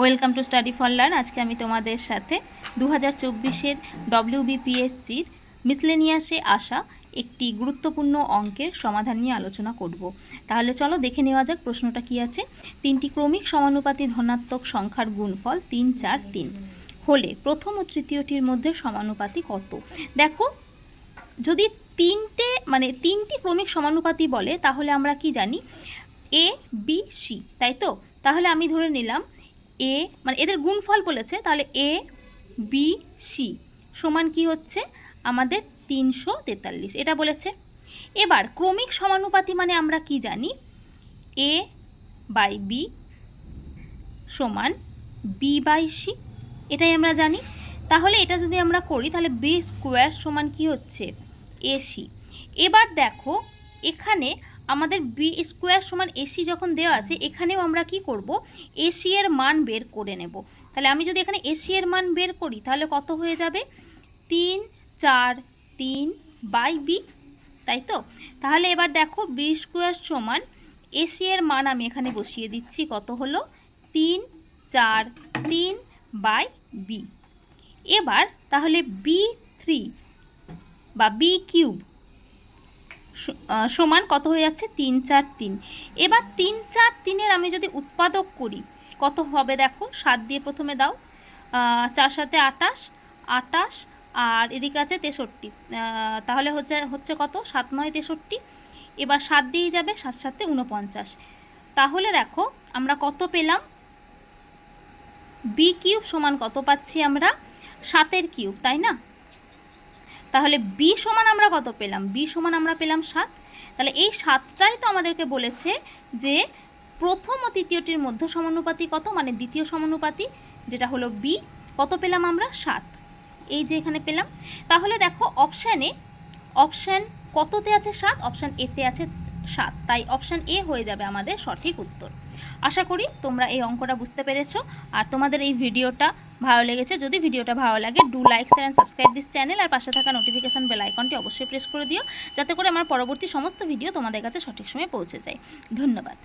Welcome to study for learn. আজকে আমি তোমাদের সাথে দু হাজার চব্বিশের ডব্লিউবিপিএসসির মিসলেনিয়াসে আসা একটি গুরুত্বপূর্ণ অঙ্কের সমাধান নিয়ে আলোচনা করব। তাহলে চলো দেখে নেওয়া যাক প্রশ্নটা কি আছে। তিনটি ক্রমিক সমানুপাতি ধনাত্মক সংখ্যার গুণফল তিন চার তিন। হলে প্রথম ও তৃতীয়টির মধ্যে সমানুপাতি কত? দেখো, যদি তিনটে মানে তিনটি ক্রমিক সমানুপাতি বলে, তাহলে আমরা কি জানি? এ বি সি তাই তো? তাহলে আমি ধরে নিলাম এ মানে এদের গুণফল বলেছে, তাহলে এ বি সি সমান কি হচ্ছে? আমাদের তিনশো তেতাল্লিশ। এটা বলেছে। এবার ক্রমিক সমানুপাতি মানে আমরা কি জানি? এ বাই বি সমান বি বাই সি এটাই আমরা জানি। তাহলে এটা যদি আমরা করি, তাহলে বি স্কোয়ার সমান কি হচ্ছে? এসি এবার দেখো, এখানে আমাদের বি স্কোয়ার সমান এসি যখন দেওয়া আছে, এখানেও আমরা কি করব? এসি এর মান বের করে নেব। তাহলে আমি যদি এখানে এসি এর মান বের করি, তাহলে কত হয়ে যাবে? তিন, চার, তিন বাই বি তাই তো? তাহলে এবার দেখো বি স্কোয়ার সমান এসি এর মান আমি এখানে বসিয়ে দিচ্ছি, কত হলো? তিন, চার, তিন বাই বি এবার তাহলে বি থ্রি বা বি কিউব সমান কত হয়ে যাচ্ছে? তিন চার তিন। এবার তিন চার তিনের আমি যদি উৎপাদক করি, কত হবে দেখো? সাত দিয়ে প্রথমে দাও। চার সাথে আটাশ আটাশ, আর এদিকে আছে তেষট্টি। তাহলে হচ্ছে হচ্ছে কত? সাত নয় তেষট্টি। এবার সাত দিয়েই যাবে, সাত সাথে উনপঞ্চাশ তাহলে দেখো, আমরা কত পেলাম? বি কিউব সমান কত পাচ্ছি আমরা? সাতের কিউব, তাই না? তাহলে বি সমান আমরা কত পেলাম? বি সমান আমরা পেলাম সাত। তাহলে এই সাতটাই তো আমাদেরকে বলেছে যে প্রথম ও তৃতীয়টির মধ্য সমানুপাতি কত? মানে দ্বিতীয় সমানুপাতি, যেটা হলো বি কত পেলাম আমরা? সাত। এই যে এখানে পেলাম। তাহলে দেখো অপশানে অপশান কততে আছে সাত? অপশান এতে আছে সাত। তাই অপশান এ হয়ে যাবে আমাদের সঠিক উত্তর। আশা করি তোমরা এই অঙ্কটা বুঝতে পেরেছ। আর তোমাদের এই ভিডিওটা ভালো লেগেছে, যদি ভিডিওটা ভালো লাগে do like share and subscribe this channel আর পাশে থাকা নোটিফিকেশান বেল আইকনটি অবশ্যই প্রেস করে দিও, যাতে করে আমার পরবর্তী সমস্ত ভিডিও তোমাদের কাছে সঠিক সময়ে পৌঁছে যায়। ধন্যবাদ।